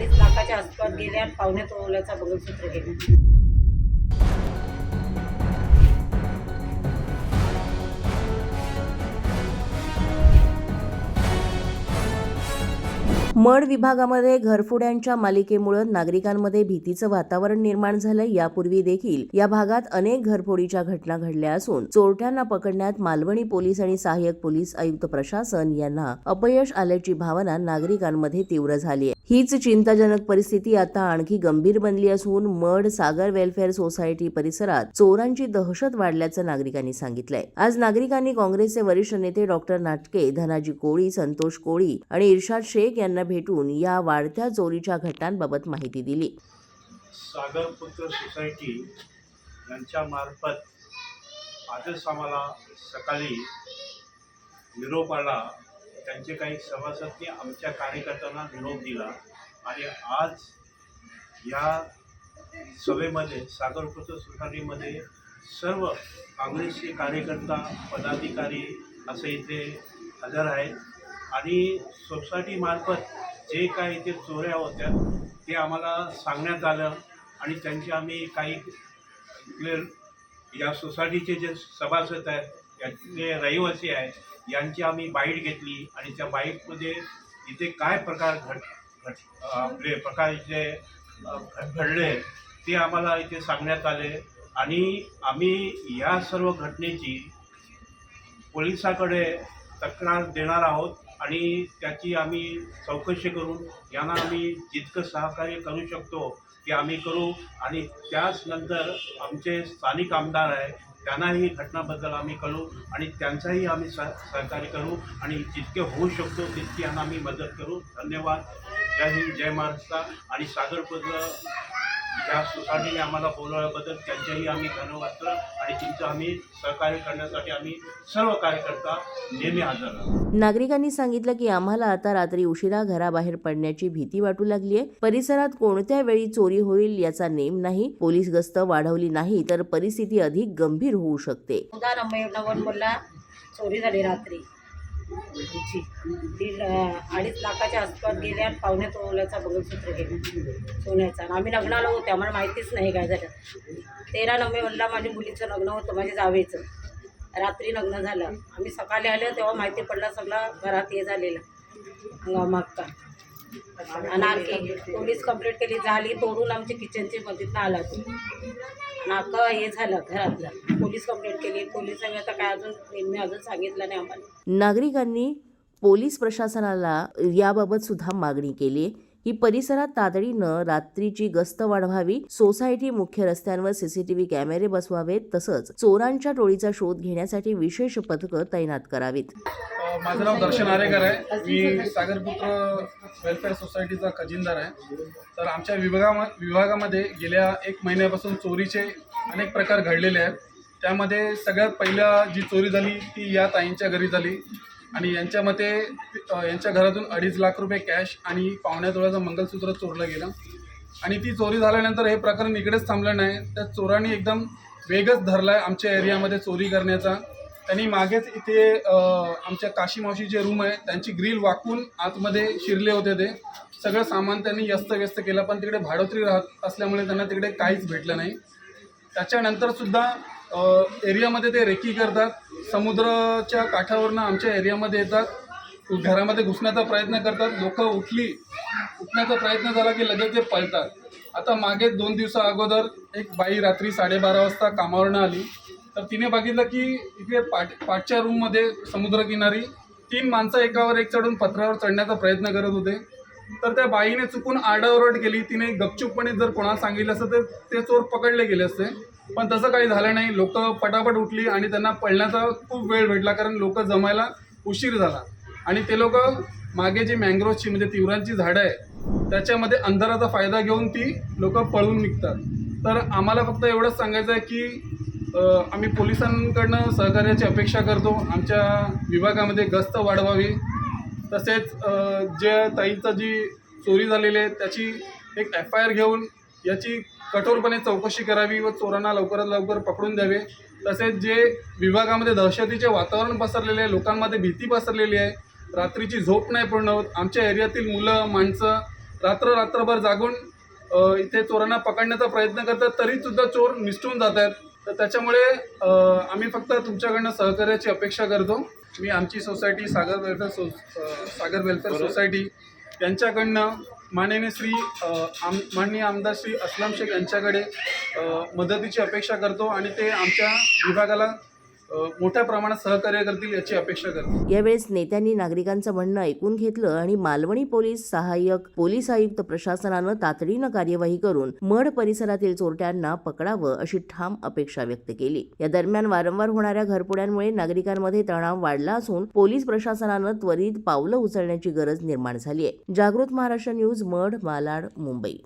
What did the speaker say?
अडीच लाखाच्या आसपास गेले आणि पावणे तोल्याचा मंगळसूत्र गेला. मड विभागामध्ये घरफोड्यांच्या मालिकेमुळे नागरिकांमध्ये भीतीचं वातावरण निर्माण झालं. यापूर्वी देखील या भागात अनेक घरफोडीच्या घटना घडल्या असून चोरट्यांना पकडण्यात मालवणी पोलीस आणि सहाय्यक पोलीस आयुक्त प्रशासन यांना अपयश आल्याची भावना नागरिकांमध्ये तीव्र झाली आहे. हीच चिंताजनक परिस्थिती आता आणखी गंभीर बनली असून मड सागर वेलफेअर सोसायटी परिसरात चोरांची दहशत वाढल्याचं नागरिकांनी सांगितलंय. आज नागरिकांनी काँग्रेसचे वरिष्ठ नेते डॉक्टर नाटके धनाजी कोळी संतोष कोळी आणि इर्शाद शेख यांना भेटून या वाढत्या चोरीच्या घटनांबाबत माहिती दिली. सागरपुत्र सोसायटी यांच्या मार्फत आजच आम्हाला सकाळी निरोप आला. त्यांचे काही सभासदनी आमच्या कार्यकर्त्यांना निरोप दिला. आणि आज या सभेमध्ये सागरपुत्र सोसायटीमध्ये सर्व काँग्रेसचे कार्यकर्ता पदाधिकारी असे इथे हजर आहेत. आणि सोसायटीमार्फत जे काही इथे चोऱ्या होत्या ते आम्हाला सांगण्यात आलं आणि त्यांचे आम्ही काही या सोसायटीचे जे सभासद आहेत यातले रहिवासी आहेत यांची आम्ही बाईट घेतली आणि त्या बाईटमध्ये इथे काय प्रकार घट घट आपले प्रकार इथे घडले ते आम्हाला इथे सांगण्यात आले आणि आम्ही या सर्व घटनेची पोलिसाकडे तक्रार देणार आहोत. आणि त्याची आम्ही चौकशी करून यांना आम्ही जितकं सहकार्य करू शकतो ते आम्ही करू. आणि त्याच नंतर आमचे स्थानिक आमदार आहे त्यांनाही घटनाबद्दल आम्ही कळू आणि त्यांचाही आम्ही सह सहकार्य करू आणि जितके होऊ शकतो तितकी यांना आम्ही मदत करू. धन्यवाद. जय हिंद जय महाराष्ट्र आणि सागरपत्र या सोसायटीने आम्हाला बोलवल्याबद्दल त्यांचेही आम्ही धन्यवाद करतो आणि तुमचं आम्ही सहकार्य करण्यासाठी आम्ही सर्व कार्यकर्ता नेहमी हजर आहोत नागरिकांनी सांगितलं की आम्हाला आता रात्री उशिरा घराबाहेर पडण्याची भीती वाटू लागलीय परिसरात कोणत्या वेळी चोरी होईल याचा नेम नाही. पोलीस गस्त वाढवली नाही तर परिस्थिती अधिक गंभीर होऊ शकते. नव्हे नोव्हेंबरला चोरी झाली रात्री. तिची ती अडीच लाखाच्या आसपास गेले आणि पावणे तोल्याचा मंगळसूत्र गेले सोन्याचा. आणि आम्ही लग्नाला होतो आम्हाला माहितीच नाही काय झालं. तेरा नोव्हेंबरला माझ्या मुलीचं लग्न होतं माझ्या जावेचं. रात्री लग्न झालं. आम्ही सकाळी आलं तेव्हा माहिती पडलं सगळा घरात हे झालेलं. हंगामाक्का आणखी पोलीस कंप्लेंट केली झाली तोडून आमची किचनची मदतीनं आला तू. आणि अख्खं हे झालं घरातलं. पोलीस कंप्लेंट केली पोलिसांनी आता काय अजून मी अजून सांगितलं नाही आम्हाला. नागरिकांनी पोलीस प्रशासनाला याबाबत सुद्धा मागणी केली ही परिसरात तातडीनं रात्रीची गस्त वाढवावी सोसायटी मुख्य रस्त्यांवर सीसीटीव्ही कॅमेरे बसवावेत तसंच चोरांच्या टोळीचा शोध घेण्यासाठी विशेष पथकं तैनात करावीत. माझं नाव दर्शन आरेकर आहे. मी सागरपुत्र वेलफेअर सोसायटीचा खजिनदार आहे. तर आमच्या विभागा विभागामध्ये गेल्या एक महिन्यापासून चोरीचे अनेक प्रकार घडलेले आहेत. त्यामध्ये सगळ्यात पहिला जी चोरी झाली ती या ताईंच्या घरी झाली. आणि यांच्या मते यांच्या घरातून अडीच लाख रुपये कॅश आणि पावण्या तोळ्याचं मंगलसूत्र चोरलं गेलं. आणि ती चोरी झाल्यानंतर हे प्रकरण इकडेच थांबलं नाही. त्या चोरांनी एकदम वेगच धरला आहे आमच्या एरियामध्ये चोरी करण्याचा. त्यांनी मागेच इथे आमच्या काशी मावशीचे रूम आहे त्यांची ग्रिल वाकून आतमध्ये शिरले होते ते. सगळं सामान त्यांनी व्यस्त केलं पण तिकडे भाडोत्री राहत असल्यामुळे त्यांना तिकडे काहीच भेटलं नाही. त्याच्यानंतरसुद्धा एरियामध्ये ते रेकी करतात. समुद्राच्या काठावरनं आमच्या एरियामध्ये येतात. घरामध्ये घुसण्याचा प्रयत्न करतात. लोक उठली उठण्याचा प्रयत्न झाला की लगेच ते पळतात. आता मागे दोन दिवसा अगोदर एक बाई रात्री साडेबारा वाजता कामावरनं आली. तर तिने बघितलं की इथे पाट पाठच्या रूममध्ये समुद्रकिनारी तीन माणसं एकावर एक चढून पत्रावर चढण्याचा प्रयत्न करत होते. तर त्या बाईने चुकून आरडाओरड केली. तिने गपचूपपणे जर कोणाला सांगितलं असतं तर ते चोर पकडले गेले असते. पण तसं काही झालं नाही. लोक पटापट उठली आणि त्यांना पळण्याचा खूप वेळ भेटला कारण लोक जमायला उशीर झाला. आणि ते लोक मागे जी मँग्रोवची म्हणजे तिवरांची झाडं आहे त्याच्यामध्ये अंधाराचा फायदा घेऊन ती लोक पळून निघतात. तर आम्हाला फक्त एवढंच सांगायचं आहे की आम्ही पोलिसांकडनं सहकार्याची अपेक्षा करतो. आमच्या विभागामध्ये गस्त वाढवावी. तसेच जे ताईचं जी चोरी झालेली आहे त्याची एक एफ आय आर घेऊन याची कठोरपणे चौकशी करावी व चोरांना लवकरात लवकर पकडून द्यावे. तसेच जे विभागामध्ये दहशतीचे वातावरण पसरलेले आहे लोकांमध्ये भीती पसरलेली आहे रात्रीची झोप नाही पूर्ण होत. आमच्या एरियातील मुलं माणसं रात्र रात्रभर जागून इथे चोरांना पकडण्याचा प्रयत्न करतात तरी सुद्धा चोर निसटून जात आहेत. तर त्याच्यामुळे आम्ही फक्त तुमच्याकडनं सहकार्याची अपेक्षा करतो. मी आमची society Sagar welfare so Sagar welfare society यांच्याकडनं माननीय श्री आम माननीय आमदार श्री अस्लाम शेख यांच्याकडे मदतीची अपेक्षा करतो आणि ते आमच्या विभागाला मोठ्या प्रमाणात सहकार्य करतील याची अपेक्षा करतो यावेळेस नेत्यांनी नागरिकांचं म्हणणं ऐकून घेतलं आणि मालवणी पोलीस सहाय्यक पोलीस आयुक्त प्रशासनानं तातडीनं कार्यवाही करून मढ परिसरातील चोरट्यांना पकडावं अशी ठाम अपेक्षा व्यक्त केली. या दरम्यान वारंवार होणाऱ्या घरपुड्यांमुळे नागरिकांमध्ये तणाव वाढला असून पोलीस प्रशासनानं त्वरित पावलं उचलण्याची गरज निर्माण झाली आहे जागृत महाराष्ट्र न्यूज मढ मालाड मुंबई.